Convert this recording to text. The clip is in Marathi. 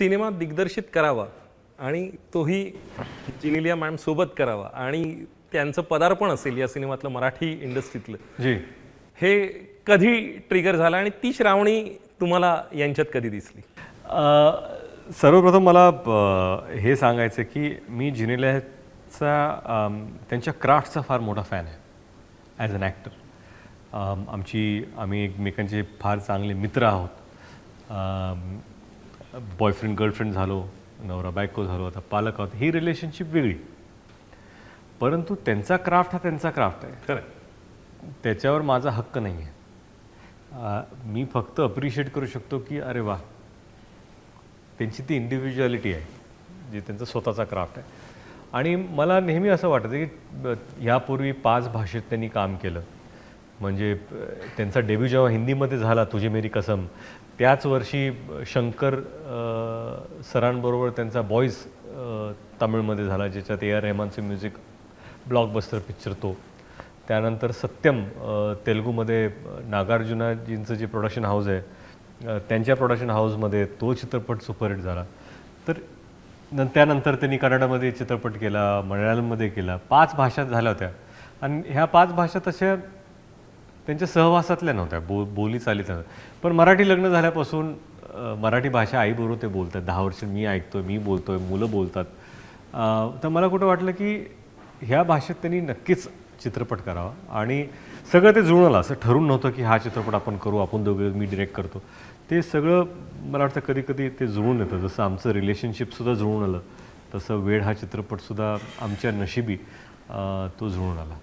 सिनेमा दिग्दर्शित करावा आणि तोही जिनिलिया मॅम सोबत करावा आणि त्यांचं पदार्पण असेल या सिनेमातलं मराठी इंडस्ट्रीतलं. जी. हे कधी ट्रिगर झालं आणि ती श्रावणी तुम्हाला यांच्यात कधी दिसली? सर्वप्रथम मला हे सांगायचं की मी जिनेल्याचा त्यांच्या क्राफ्टचा फार मोठा फॅन आहे ॲज अन ॲक्टर आमची आम्ही एकमेकांचे फार चांगले मित्र आहोत. बॉयफ्रेंड गर्लफ्रेंड झालो नवरा बायको झालो आता पालक आहोत ही रिलेशनशिप वेगळी. परंतु त्यांचा क्राफ्ट हा त्यांचा क्राफ्ट आहे. खरं. त्याच्यावर माझा हक्क नाही आहे मी फक्त अप्रिशिएट करू शकतो की अरे वा त्यांची ती इंडिव्हिज्युअलिटी आहे जी त्यांचा स्वतःचा क्राफ्ट आहे. आणि मला नेहमी असं वाटतं की ह्यापूर्वी पाच भाषेत त्यांनी काम केलं. म्हणजे त्यांचा डेब्यू जेव्हा हिंदीमध्ये झाला तुझे मेरी कसम त्याच वर्षी शंकर सरांबरोबर त्यांचा बॉईज तमिळमध्ये झाला ज्याच्यात ए आर रेहमानचे म्युझिक ब्लॉकबस्टर पिक्चर तो. त्यानंतर सत्यम तेलुगूमध्ये नागार्जुनाजींचं जे प्रोडक्शन हाऊस आहे त्यांच्या प्रोडक्शन हाऊसमध्ये तो चित्रपट सुपरहिट झाला. तर न त्यानंतर त्यांनी कन्नडामध्ये चित्रपट केला मल्याळममध्ये केला पाच भाषा झाल्या होत्या. आणि ह्या पाच भाषा तशा त्यांच्या सहवासातल्या नव्हत्या बो बोली चालीत नव्हत्या. पण मराठी लग्न झाल्यापासून मराठी भाषा आईबरोबर ते बोलतात. दहा वर्ष मी ऐकतो मी बोलतोय मुलं बोलतात. तर मला कुठं वाटलं की ह्या भाषेत त्यांनी नक्कीच चित्रपट करावा. आणि सगळं ते जुळून आलं असं ठरून नव्हतं की हा चित्रपट आपण करू आपण दोघे मी डिरेक्ट करतो. ते सगळं मला वाटतं कधी कधी ते जुळून येतं. जसं आमचं रिलेशनशिपसुद्धा जुळून आलं तसं वेळ हा चित्रपटसुद्धा आमच्या नशिबी तो जुळून आला.